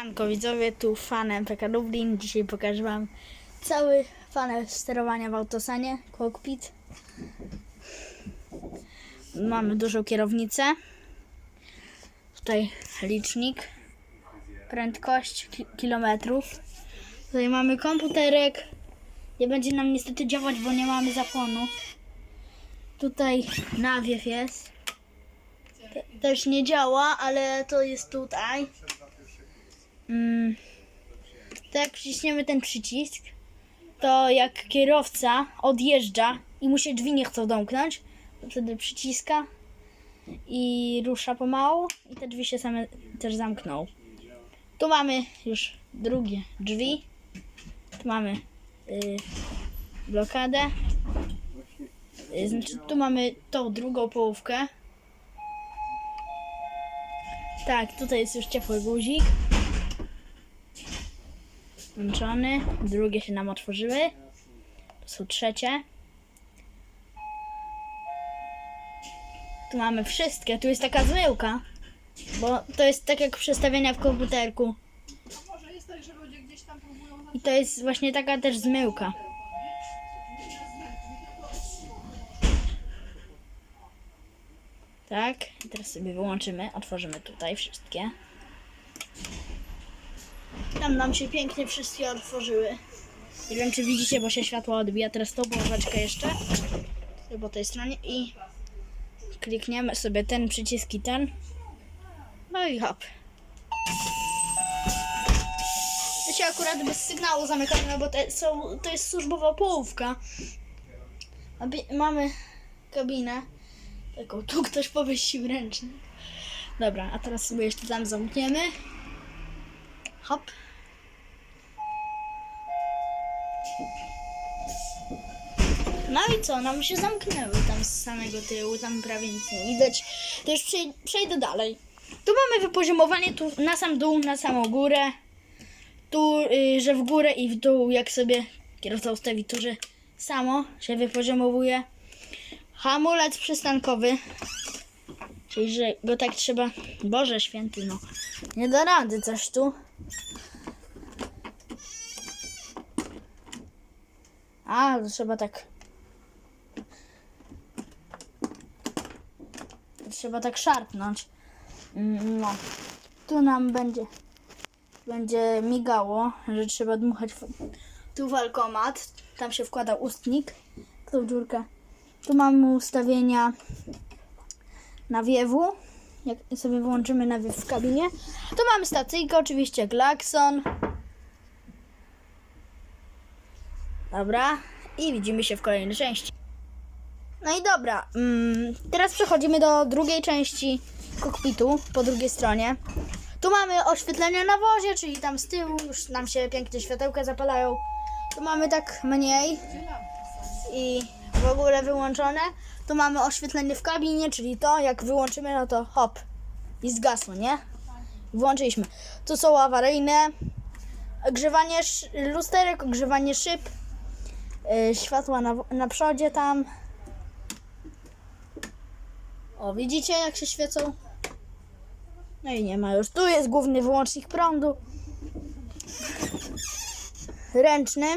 Siemanko widzowie, tu fanem PK Lublin. Dzisiaj pokażę wam cały panel sterowania w autosanie, cockpit. Mamy dużą kierownicę. Tutaj licznik, prędkość ki- kilometrów. Tutaj mamy komputerek. Nie będzie nam niestety działać, bo nie mamy zapłonu. Tutaj nawiew jest. Te- Też nie działa, ale to jest tutaj. Mm, to jak przyciśniemy ten przycisk, to jak kierowca odjeżdża i mu się drzwi nie chcą domknąć, to wtedy przyciska i rusza pomału i te drzwi się same też zamkną. Tu mamy już drugie drzwi. Tu mamy y, blokadę. Y, znaczy tu mamy tą drugą połówkę. Tak, tutaj jest już ciepły guzik. Włączony. Drugie się nam otworzyły. To są trzecie. Tu mamy wszystkie. Tu jest taka zmyłka. Bo to jest tak jak przestawienia w komputerku. I to jest właśnie taka też zmyłka. Tak, teraz sobie wyłączymy, otworzymy tutaj wszystkie. Tam nam się pięknie wszystkie otworzyły. Nie wiem czy widzicie, bo się światło odbija. Teraz tą połóweczkę jeszcze. Po tej stronie i klikniemy sobie ten przycisk i ten. No i hop. Ja się akurat bez sygnału zamykamy, bo te są, to jest służbowa połówka. Mamy kabinę. Taką, tu ktoś powiesił ręcznik. Dobra, a teraz sobie jeszcze tam zamkniemy. Hop. No i co, nam się zamknęły tam z samego tyłu, tam prawie nic nie widać. To już przej- przejdę dalej. Tu mamy wypoziomowanie, tu na sam dół, na samą górę. Tu, y, że w górę i w dół, jak sobie kierowca ustawi, tu, że samo się wypoziomowuje. Hamulec przystankowy. Czyli, że go tak trzeba... Boże święty, no. Nie da rady coś tu. A, to trzeba tak... Trzeba tak szarpnąć. Mm, No. Tu nam będzie... Będzie migało, że trzeba dmuchać. Tu walkomat. Tam się wkłada ustnik. Tą dziurkę. Tu mamy ustawienia nawiewu. Jak sobie wyłączymy nawiew w kabinie. Tu mamy stacyjkę, oczywiście klakson. Dobra. I widzimy się w kolejnej części. No i dobra. Mm, teraz przechodzimy do drugiej części kokpitu po drugiej stronie. Tu mamy oświetlenie na wozie, czyli tam z tyłu już nam się pięknie światełka zapalają. Tu mamy tak mniej i w ogóle wyłączone. Tu mamy oświetlenie w kabinie, czyli to jak wyłączymy, no to hop i zgasło, nie? Włączyliśmy. Tu są awaryjne, ogrzewanie lusterek, ogrzewanie szyb, yy, światła na, na przodzie tam. O, widzicie jak się świecą? No i nie ma już. Tu jest główny wyłącznik prądu. Ręczny.